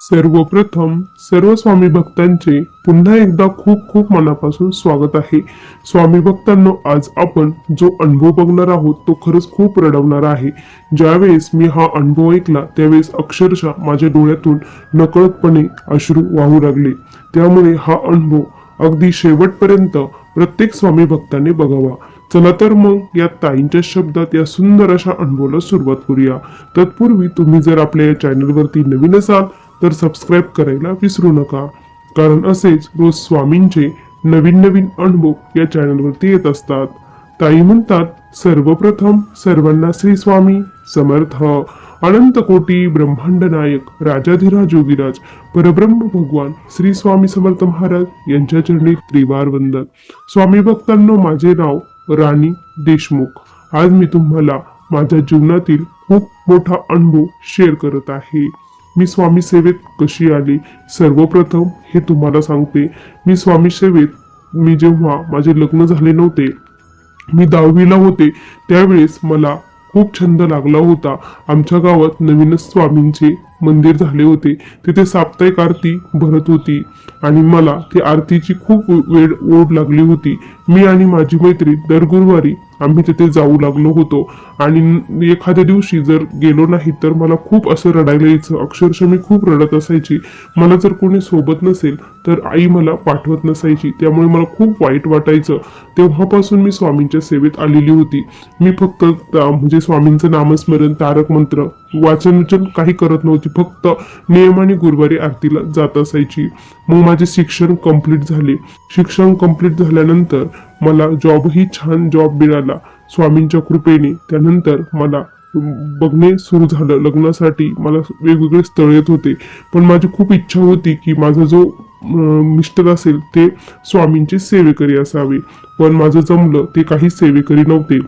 सर्वप्रथम सर्व स्वामी भक्तांचे पुन्हा एकदा खूप खूप मनापासून स्वागत आहे. स्वामी भक्तांनो आज आपण जो अनुभव बघणार आहोत तो खरंच खूप रडवणारा आहे. ज्यावेळेस मी हा अनुभव ऐकला त्यावेळेस अक्षरशः माझ्या डोळ्यातून नकळतपणे अश्रू वाहू लागले. त्यामुळे हा अनुभव अगदी शेवटपर्यंत प्रत्येक स्वामी भक्ताने बघावा. चला तर मग या ताईंच्या शब्दात या सुंदर अशा अनुभवाला सुरुवात करूया. तत्पूर्वी तुम्ही जर आपल्या या चॅनलवरती नवीन असाल तर सबस्क्राईब करायला विसरू नका. कारण असेच रोज स्वामींचे नवीन नवीन अनुभव या चॅनलवरती येत असतात. ताई म्हणतात सर्वप्रथम सर्वांना श्री स्वामी समर्थ. अनंत कोटी ब्रह्मांड नायक राजाधिराज योगीराज परब्रह्म भगवान श्री स्वामी समर्थ महाराज यांच्या चरणी त्रिवार वंदन. स्वामी भक्तांनो माझे नाव राणी देशमुख. आज मी तुम्हाला माझ्या जीवनातील खूप मोठा अनुभव शेअर करत आहे. मी स्वामी सेवेत कशी आली? सर्वप्रथम हे तुम्हाला सांगते. मी स्वामी सेवेत मी जेव्हा माझे लग्न झाले नव्हते मी दहावीला होते. त्यावेळेस मला खूप छंद लागला होता. आमच्या गावात नवीनच स्वामींचे मंदिर झाले होते. तिथे साप्ताहिक आरती भरत होती आणि मला ती आरतीची खूप वेळ ओढ लागली होती. मी आणि माझी मैत्री दर गुरुवारी आम्ही तिथे जाऊ लागलो होतो. आणि एखाद्या दिवशी जर गेलो नाही तर मला खूप असं रडायला यायचं. अक्षरशः मी खूप रडत असायची. मला जर कोणी सोबत नसेल तर आई मला पाठवत नसायची. त्यामुळे मला खूप वाईट वाटायचं. तेव्हापासून मी स्वामींच्या सेवेत आलेली होती. मी फक्त म्हणजे स्वामींचं नामस्मरण तारक मंत्र वाचन काही करत नव्हती. फक्त नियमाने गुरुवारी आरतीला जात असायची. मग माझे शिक्षण कंप्लीट झाले. शिक्षण कंप्लीट झाल्यानंतर मला जॉबही छान जॉब मिळाला. स्वामींच्या कृपेने. त्यानंतर मला बघणे सुरू झालं. लग्नासाठी मला वेगवेगळे स्थळ येत होते. पण माझी खूप इच्छा होती की माझा जो मिस्टर असेल ते स्वामींचे सेवेकरी असावे. पण माझं जमलं ते काही सेवेकरी नव्हते.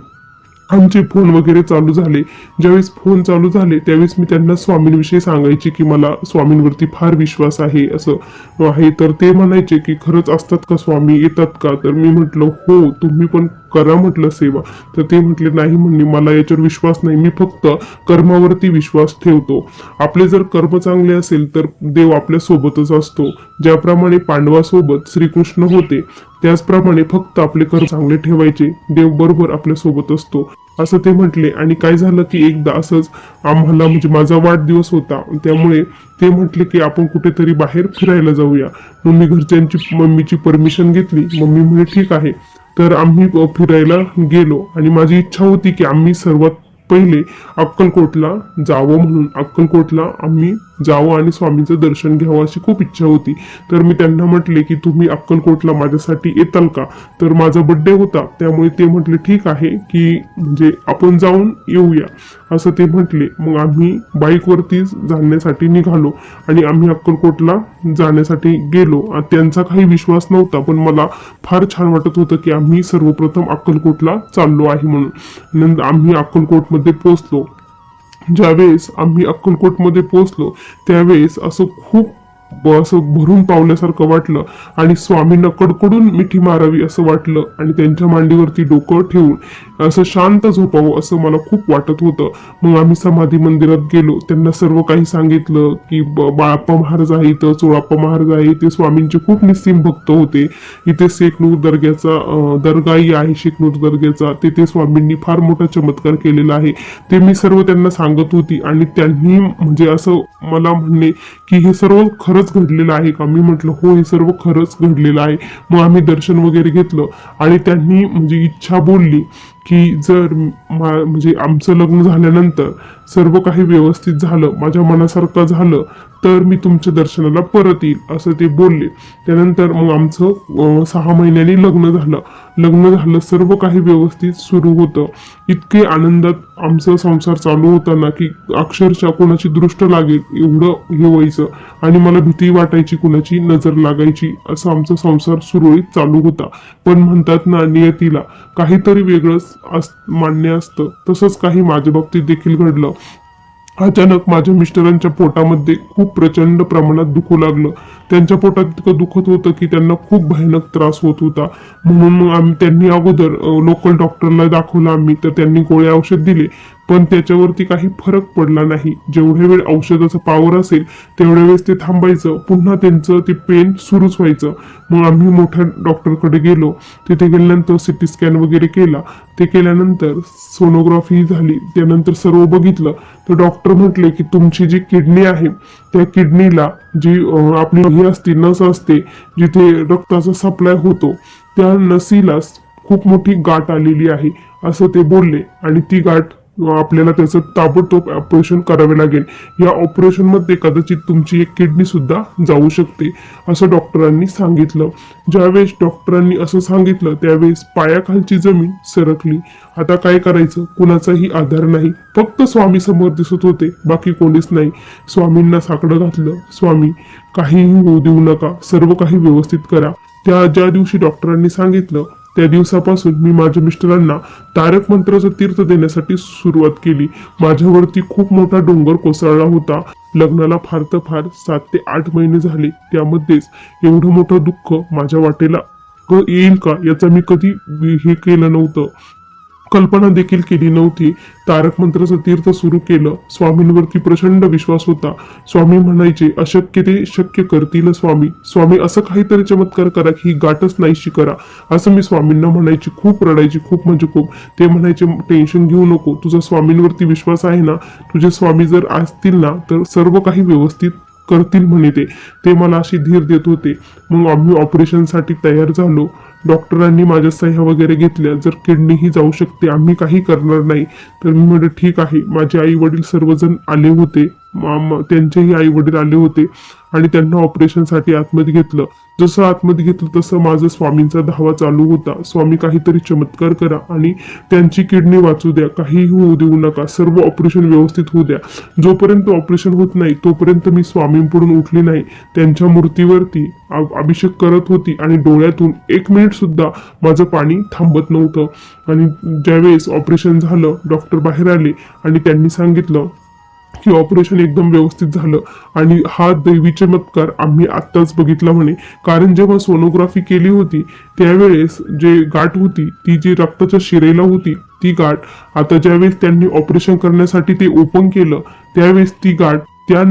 आमचे फोन वगैरे चालू झाले. ज्यावेळेस फोन चालू झाले त्यावेळेस मी त्यांना स्वामींविषयी सांगायचे की मला स्वामींवरती फार विश्वास आहे असं. आहे तर ते म्हणायचे की खरंच असतात का स्वामी? येतात का? तर मी म्हटलं हो तुम्ही पण करा म्हटलं सेवा. तर ते म्हटले नाही म्हणणे मला याच्यावर विश्वास नाही. मी फक्त कर्मावरती विश्वास ठेवतो. आपले जर कर्म चांगले असेल तर देव आपल्या सोबतच असतो. ज्याप्रमाणे पांडवासोबत श्रीकृष्ण होते त्याचप्रमाणे फक्त आपले कर्म चांगले ठेवायचे देव बरोबर आपल्यासोबत असतो असं ते म्हटले. आणि काय झालं की एकदा असंच आम्हाला म्हणजे माझा वाढदिवस होता त्यामुळे ते म्हटले की आपण कुठेतरी बाहेर फिरायला जाऊया. मग मी घरच्यांची मम्मीची परमिशन घेतली. मम्मी म्हणे ठीक आहे. तर आम्ही फिरायला गेलो. आणि माझी इच्छा होती की आम्ही सर्वात पहिले अक्कलकोटला जावं म्हणून. अक्कलकोटला आम्ही जावं आणि स्वामींचं दर्शन घ्यावं अशी खूप इच्छा होती. तर मी त्यांना म्हटले की तुम्ही अक्कलकोटला माझ्यासाठी येताल का? तर माझा बड्डे होता. त्यामुळे ते म्हटले ठीक आहे की म्हणजे आपण जाऊन येऊया. असं ते म्हटले. मग आम्ही बाईकवरती जाण्यासाठी निघालो आणि आम्ही अक्कलकोटला जाण्यासाठी गेलो. त्यांचा काही विश्वास नव्हता पण मला फार छान वाटत होतं की आम्ही सर्वप्रथम अक्कलकोटला चाललो आहे म्हणून. नंतर आम्ही अक्कलकोटमध्ये पोचलो ज्यावेळेस आम्ही अक्कलकोटमध्ये पोहोचलो त्यावेळेस असं खूप असं भरून पावल्यासारखं वाटलं आणि स्वामींना कडकडून मिठी मारावी असं वाटलं आणि त्यांच्या मांडीवरती डोकं ठेवून असं शांत झोपावं असं मला खूप वाटत होतं. मग आम्ही समाधी मंदिरात गेलो. त्यांना सर्व काही सांगितलं की बाळाप्पा महाराज आहे इथं चोळाप्पा महाराज आहे ते स्वामींचे खूप निस्सीम भक्त होते. इथे शेखनूर दर्ग्याचा दर्गाही आहे शेखनूर दर्ग्याचा. तिथे स्वामींनी फार मोठा चमत्कार केलेला आहे. ते मी सर्व त्यांना सांगत होती आणि त्यांनी म्हणजे असं मला म्हणणे की हे सर्व खरंच घडलेलं आहे का? मी म्हटलं हो हे सर्व खरंच घडलेलं आहे. मग आम्ही दर्शन वगैरे घेतलं आणि त्यांनी म्हणजे इच्छा बोलली. की जर मा- म्हणजे आमचं लग्न झाल्यानंतर सर्व काही व्यवस्थित झालं माझ्या मनासारखं झालं तर मी तुमच्या दर्शनाला परत येईल असं ते बोलले. त्यानंतर मग आमचं सहा महिन्यांनी लग्न झालं. लग्न झालं सर्व काही व्यवस्थित सुरू होतं. इतके आनंदात आमचा संसार चालू होता ना की अक्षरशः कोणाची दृष्ट लागेल एवढं हे व्हायचं. आणि मला भीती वाटायची कुणाची नजर लागायची असं आमचा संसार सुरळीत चालू होता. पण म्हणतात ना नियतीला काहीतरी वेगळंच अस मान्य असतं. तसंच काही माझ्या बाबतीत देखील घडलं. अचानक माझ्या मिस्टरांच्या पोटामध्ये खूप प्रचंड प्रमाणात दुखू लागलं. त्यांच्या पोटात इतकं दुखत होतं की त्यांना खूप भयानक त्रास होत होता. म्हणून मग आम्ही त्यांनी अगोदर लोकल डॉक्टरला दाखवलं आम्ही. तर त्यांनी गोळ्या औषध दिले. पण त्याच्यावरती काही फरक पडला नाही. जेवढे वेळ औषधाचा पावर असेल तेवढ्या वेळेस ते थांबायचं. पुन्हा त्यांचं ते पेन सुरूच व्हायचं. मग आम्ही मोठ्या डॉक्टरकडे गेलो. तिथे गेल्यानंतर सिटी स्कॅन वगैरे केला. ते केल्यानंतर सोनोग्राफी झाली. त्यानंतर सर्व बघितलं. तर डॉक्टर म्हटले की तुमची जी किडनी आहे त्या किडनीला जी आपली ही असते नस असते जिथे रक्ताचा सप्लाय होतो त्या नसीला खूप मोठी गाठ आलेली आहे. असं ते बोलले. आणि ती गाठ आपल्याला त्याचं ताबडतोब ऑपरेशन करावे लागेल. या ऑपरेशनमध्ये कदाचित तुमची एक किडनी सुद्धा जाऊ शकते असं डॉक्टरांनी सांगितलं. ज्यावेळेस डॉक्टरांनी असं सांगितलं त्यावेळेस पायाखालची जमीन सरकली. आता काय करायचं? कुणाचाही आधार नाही. फक्त स्वामी समोर दिसत होते बाकी कोणीच नाही. स्वामींना साकडं घातलं. स्वामी काहीही होऊ देऊ नका. सर्व काही व्यवस्थित करा. त्या ज्या दिवशी डॉक्टरांनी सांगितलं त्या दिवसापासून मी माझ्या मिस्टरांना तारक मंत्राचं तीर्थ देण्यासाठी सुरुवात केली. माझ्यावरती खूप मोठा डोंगर कोसळला होता. लग्नाला फार तर फार सात ते आठ महिने झाले. त्यामध्येच एवढं मोठं दुःख माझ्या वाटेला येईल का याचा मी कधी हे केलं नव्हतं. कल्पना देखील केली नव्हती. तारक मंत्राचं तीर्थ सुरू केलं. स्वामींवरती प्रचंड विश्वास होता. स्वामी म्हणायचे अशक्य ते शक्य करतील स्वामी. स्वामी असं काहीतरी चमत्कार करा की गाठच नाहीशी करा. असं मी स्वामींना म्हणायची खूप रडायची खूप म्हणजे खूप. ते म्हणायचे टेन्शन घेऊ नको. तुझा स्वामींवरती विश्वास आहे ना? तुझे स्वामी जर असतील ना तर सर्व काही व्यवस्थित करतील म्हणे ते ते मला अशी धीर देत होते. मग आम्ही ऑपरेशनसाठी तयार झालो. डॉक्टरांनी माझ्या सह्या वगैरे घेतल्या. जर किडनी ही जाऊ शकते आम्ही काही करणार नाही. तर मी म्हटलं ठीक आहे. माझे आई वडील सर्वजण आले होते. त्यांचेही आई वडील आले होते आणि त्यांना ऑपरेशनसाठी आतमध्ये घेतलं. जसं आतमध्ये घेतलं तसं माझं स्वामींचा धावा चालू होता. स्वामी काहीतरी चमत्कार करा आणि त्यांची किडनी वाचू द्या. काहीही होऊ देऊ नका. सर्व ऑपरेशन व्यवस्थित होऊ द्या. जोपर्यंत ऑपरेशन होत नाही तोपर्यंत मी स्वामींपुढून उठली नाही. त्यांच्या मूर्तीवरती अभिषेक करत होती आणि डोळ्यातून एक मिनिट सुद्धा माझं पाणी थांबत नव्हतं. आणि ज्यावेळेस ऑपरेशन झालं डॉक्टर बाहेर आले आणि त्यांनी सांगितलं की ऑपरेशन एकदम व्यवस्थित झालं. आणि हा दैवी चमत्कार आम्ही आत्ताच बघितला म्हणे. कारण जेव्हा सोनोग्राफी केली होती त्यावेळेस जे गाठ होती ती जी रक्ताच्या शिरेला होती ती गाठ आता ज्यावेळेस त्यांनी ऑपरेशन करण्यासाठी ते ओपन केलं त्यावेळेस ती गाठ त्या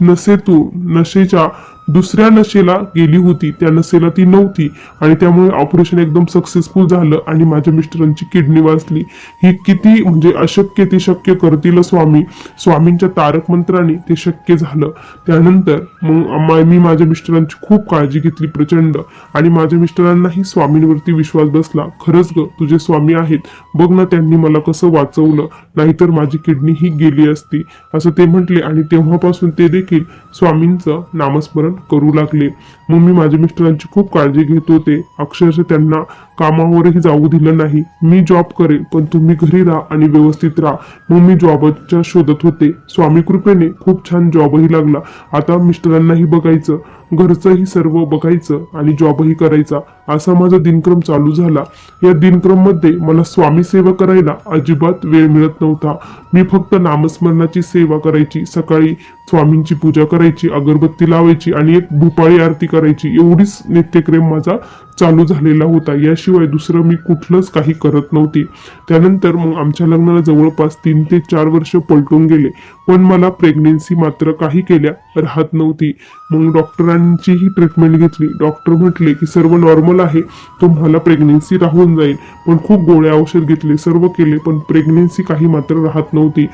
नसेतून नशेच्या दुसऱ्या नशेला गेली होती. त्या नशेला ती नव्हती. आणि त्यामुळे ऑपरेशन एकदम सक्सेसफुल झालं आणि माझ्या मिस्टरांची किडनी वाचली. ही किती म्हणजे अशक्य ते शक्य करतील स्वामी. स्वामींच्या तारक मंत्राने ते शक्य झालं. त्यानंतर मग मी माझ्या मिस्टरांची खूप काळजी घेतली प्रचंड. आणि माझ्या मिस्टरांनाही स्वामींवरती विश्वास बसला. खरंच ग तुझे स्वामी आहेत. बघ ना त्यांनी मला कसं वाचवलं. नाहीतर माझी किडनी ही गेली असती. असं ते म्हटले आणि तेव्हापासून ते देखील स्वामींचं नामस्मरण करू लागले. मग मी माझ्या मिस्टरांची खूप काळजी घेत होते. अक्षरशः त्यांना कामावरही जाऊ दिलं नाही. मी जॉब करेल पण तुम्ही घरी राहा आणि व्यवस्थित राहा. मग मी जॉबच्या शोधत होते. स्वामी कृपेने खूप छान जॉबही लागला. आता मिस्टरांनाही बघायचं. घरचंही सर्व बघायचं आणि जॉबही करायचा. असा माझा दिनक्रम चालू झाला. या दिनक्रममध्ये मला स्वामी सेवा करायला अजिबात वेळ मिळत नव्हता. मी फक्त नामस्मरणाची सेवा करायची. सकाळी स्वामींची पूजा करायची अगरबत्ती लावायची आणि एक भूपाळी आरती करायची. एवढीच नित्यक्रम माझा चालू झालेला होता. याशिवाय दुसरं मी कुठलंच काही करत नव्हती. त्यानंतर मग आमच्या लग्नाला जवळपास तीन ते चार वर्ष पलटून गेले. पण मला प्रेग्नेन्सी मात्र काही केल्या राहत नव्हती. मग डॉक्टरांचीही ट्रीटमेंट घेतली. डॉक्टर म्हटले की सर्व नॉर्मल आहे. तुम्हाला प्रेग्नेन्सी राहून जाईल. पण खूप गोळ्या औषध घेतले. सर्व केले पण प्रेग्नेन्सी काही मात्र राहत नव्हती.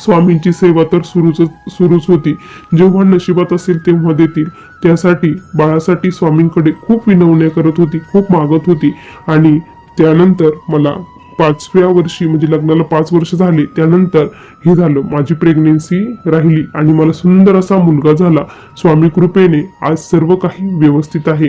स्वामींची सेवा तर सुरूच सुरूच होती. जेव्हा नशिबात असेल तेव्हा देतील. त्यासाठी बाळासाठी स्वामींकडे खूप विनवण्या करत होती खूप मागत होती. आणि त्यानंतर मला पाचव्या वर्षी म्हणजे लग्नाला पाच वर्ष झाले त्यानंतर हे झालं. माझी प्रेग्नेन्सी राहिली आणि मला सुंदर असा मुलगा झाला. स्वामी कृपेने आज सर्व काही व्यवस्थित आहे.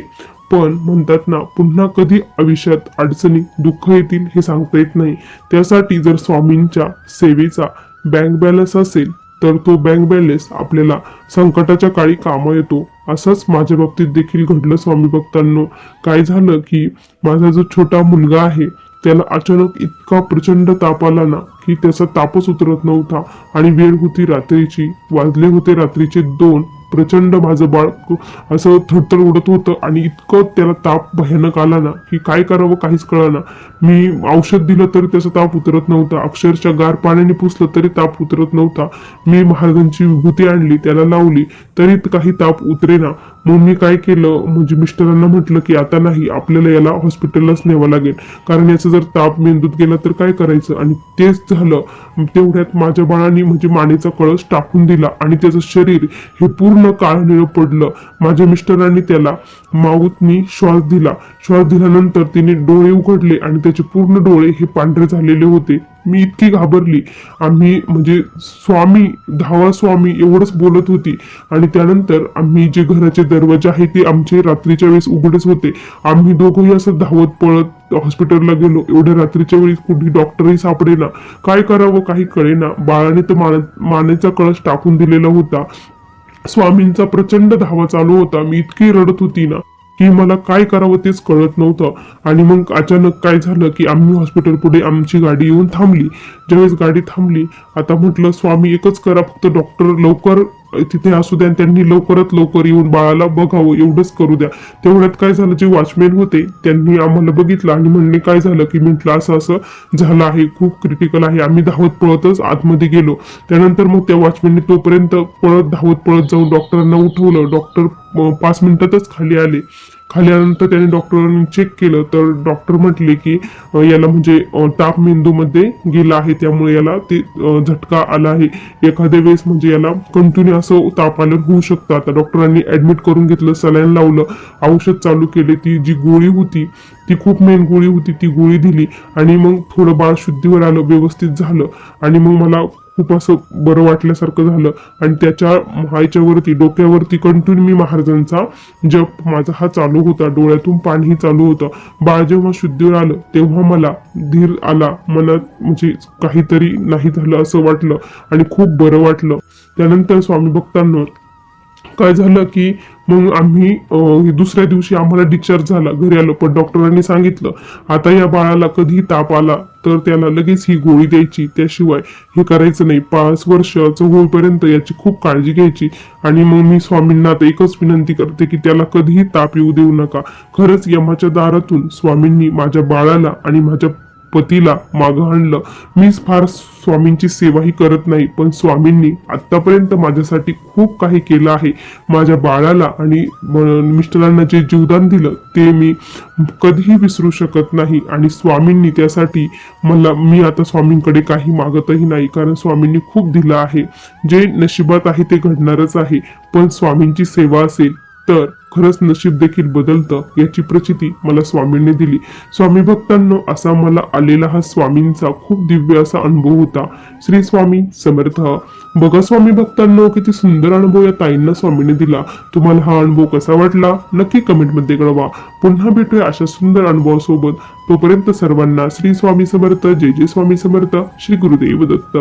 पण म्हणतात ना पुन्हा कधी आयुष्यात अडचणी दुःख येतील हे सांगता येत नाही. त्यासाठी जर स्वामींच्या सेवेचा बँक बॅलन्स असेल तर तो बँक बॅलन्स आपल्याला संकटाच्या काळी कामा येतो. असंच माझ्या बाबतीत देखील घडलं स्वामी भक्तांनो. काय झालं की माझा जो छोटा मुलगा आहे त्याला अचानक इतका प्रचंड ताप आला ना की त्याचा तापच उतरत नव्हता. आणि वेळ होती रात्रीची वाजले होते रात्रीचे दोन प्रचंड माझं बाळ असं थरथर उडत होतं आणि इतकं त्याला ताप भयानक आला ना की काय करावं काहीच कळना मी औषध दिलं तरी त्याचा ताप उतरत नव्हता. अक्षरशः गार पाण्याने पुसलं तरी ताप उतरत नव्हता. मी महाराजांची विभूती आणली त्याला लावली तरी काही ताप उतरेना. मग मी काय केलं? म्हणजे मिस्टरांना म्हटलं की आता नाही आपल्याला याला हॉस्पिटललाच न्यावं लागेल. कारण याचा जर ताप मेंदूत गेला तर काय करायचं? आणि तेच झालं. तेवढ्यात माझ्या बाळाने म्हणजे मानेचा कळस टाकून दिला आणि त्याचं शरीर हे पूर्ण काळनिळं पडलं. माझ्या मिस्टरांनी त्याला माऊतनी श्वास दिला. श्वास दिल्यानंतर तिने डोळे उघडले आणि त्याचे पूर्ण डोळे हे पांढरे झालेले होते. मी इतकी घाबरली. आम्ही म्हणजे स्वामी धावा स्वामी एवढंच बोलत होती. आणि त्यानंतर आम्ही जे घराचे दरवाजे आहे ते आमचे रात्रीच्या वेळेस उघडेच होते. आम्ही दोघंही असं धावत पळत हॉस्पिटलला गेलो. एवढ्या रात्रीच्या वेळी कुठे डॉक्टरही सापडेना. काय करावं काही कळेना. बाळाने तर मान मानेचा कळस टाकून दिलेला होता. स्वामींचा प्रचंड धावा चालू होता. मी इतकी रडत होती ना. की मला काय करावं तेच कळत नव्हतं. आणि मग अचानक काय झालं की आम्ही हॉस्पिटल पुढे आमची गाडी येऊन थांबली. ज्यावेळेस गाडी थांबली आता म्हटलं स्वामी एकच करा फक्त डॉक्टर लवकर तिथे असू द्या आणि त्यांनी लवकरात लवकर येऊन बाळाला बघावं एवढंच करू द्या. तेवढ्यात काय झालं जे वॉचमॅन होते त्यांनी आम्हाला बघितलं आणि म्हणणे काय झालं की म्हटलं असं असं झालं आहे खूप क्रिटिकल आहे. आम्ही धावत पळतच आतमध्ये गेलो. त्यानंतर मग त्या वॉचमॅनने तोपर्यंत पळत धावत पळत जाऊन डॉक्टरांना उठवलं. डॉक्टर पाच मिनिटातच खाली आले. खाली आल्यानंतर त्याने डॉक्टरांनी चेक केलं तर डॉक्टर म्हटले की याला म्हणजे ताप मेंदूमध्ये गेला आहे त्यामुळे याला ते झटका आला आहे. एखाद्या वेळेस म्हणजे याला कंटिन्यू असं ताप आलं होऊ शकतं. आता डॉक्टरांनी ऍडमिट करून घेतलं सलाईन लावलं औषध चालू केले ती जी गोळी होती ती खूप मेन गोळी होती ती गोळी दिली आणि मग थोडं बाळ शुद्धीवर आलं व्यवस्थित झालं. आणि मग मला खूप असं बरं वाटल्यासारखं झालं. आणि त्याच्या ह्याच्यावरती डोक्यावरती कंटिन्यू मी महाराजांचा जप माझा हा चालू होता डोळ्यातून पाणीही चालू होतं. बाळ जेव्हा शुद्धीवर आलं तेव्हा मला धीर आला. मनात म्हणजे काहीतरी नाही झालं असं वाटलं आणि खूप बरं वाटलं. त्यानंतर स्वामी भक्तांनो काय झालं की मग आम्ही दुसऱ्या दिवशी आम्हाला डिस्चार्ज झाला. घरी आलो पण डॉक्टरांनी सांगितलं आता या बाळाला कधी ताप आला तर त्याला लगेच ही गोळी द्यायची. त्याशिवाय हे करायचं नाही. पाच वर्षाचं होईपर्यंत याची खूप काळजी घ्यायची. आणि मग मी स्वामींना आता एकच विनंती करते की त्याला कधीही ताप येऊ देऊ नका. खरंच यमाच्या दारातून स्वामींनी माझ्या बाळाला आणि माझ्या पतीला मागं आणलं. मीच फार स्वामींची सेवाही करत नाही पण स्वामींनी आत्तापर्यंत माझ्यासाठी खूप काही केलं आहे. माझ्या बाळाला आणि मिस्टरांना जे जीवदान दिलं ते मी कधीही विसरू शकत नाही. आणि स्वामींनी त्यासाठी मला मी आता स्वामींकडे काही मागतही नाही कारण स्वामींनी खूप दिलं आहे. जे नशिबात आहे ते घडणारच आहे. पण स्वामींची सेवा असेल तर खरंच नशीब देखील बदलतं याची प्रचिती मला स्वामींनी दिली. स्वामी भक्तांनो असा मला आलेला हा स्वामींचा खूप दिव्य असा अनुभव होता. श्री स्वामी समर्थ. बघा स्वामी भक्तांनो किती सुंदर अनुभव या ताईंना स्वामींनी दिला. तुम्हाला हा अनुभव कसा वाटला? नक्की कमेंटमध्ये कळवा. पुन्हा भेटूया अशा सुंदर अनुभवासोबत. तोपर्यंत सर्वांना श्री स्वामी समर्थ जय जय स्वामी समर्थ श्री गुरुदेव दत्त.